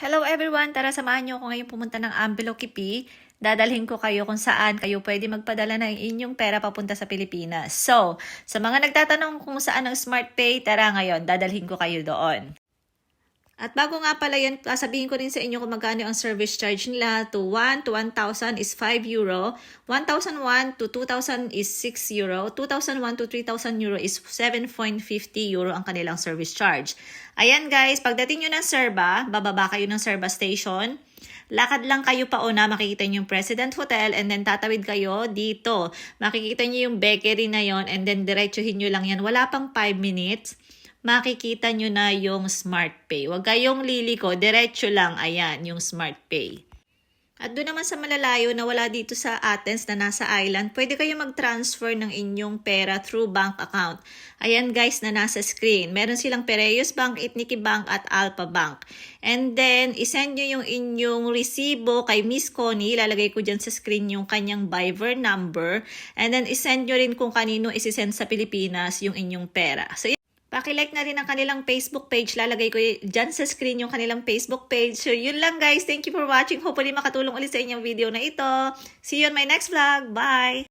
Hello everyone! Tara samahan niyo ako ngayon pumunta ng Ambelo Kipi. Dadalhin ko kayo kung saan kayo pwede magpadala ng inyong pera papunta sa Pilipinas. So, sa mga nagtatanong kung saan ang Smart Pay, tara ngayon, dadalhin ko kayo doon. At bago nga pala yan, sabihin ko rin sa inyo kung magkano ang service charge nila. To 1 to 1,000 is 5 euro. 1,001 to 2,000 is 6 euro. 2,001 to 3,000 euro is 7.50 euro ang kanilang service charge. Ayan guys, pagdating nyo ng Serba, bababa kayo ng Serba Station. Lakad lang kayo pa una, makikita nyo yung President Hotel and then tatawid kayo dito. Makikita nyo yung bakery na yon and then diretsuhin nyo lang yan. Wala pang 5 minutes makikita nyo na yung Smart Pay. Huwag kayong liliko, diretso lang, ayan, yung Smart Pay. At doon naman sa malalayo na wala dito sa Athens na nasa island, pwede kayo mag-transfer ng inyong pera through bank account. Ayan guys na nasa screen. Meron silang Piraeus Bank, Itniki Bank at Alpha Bank. And then, isend nyo yung inyong resibo kay Miss Connie. Ilalagay ko dyan sa screen yung kanyang Viber number. And then, isend nyo rin kung kanino isisend sa Pilipinas yung inyong pera. So, Pakilike na rin ang kanilang Facebook page. Lalagay ko dyan sa screen yung kanilang Facebook page. So, yun lang guys. Thank you for watching. Hopefully makatulong ulit sa inyong video na ito. See you on my next vlog. Bye!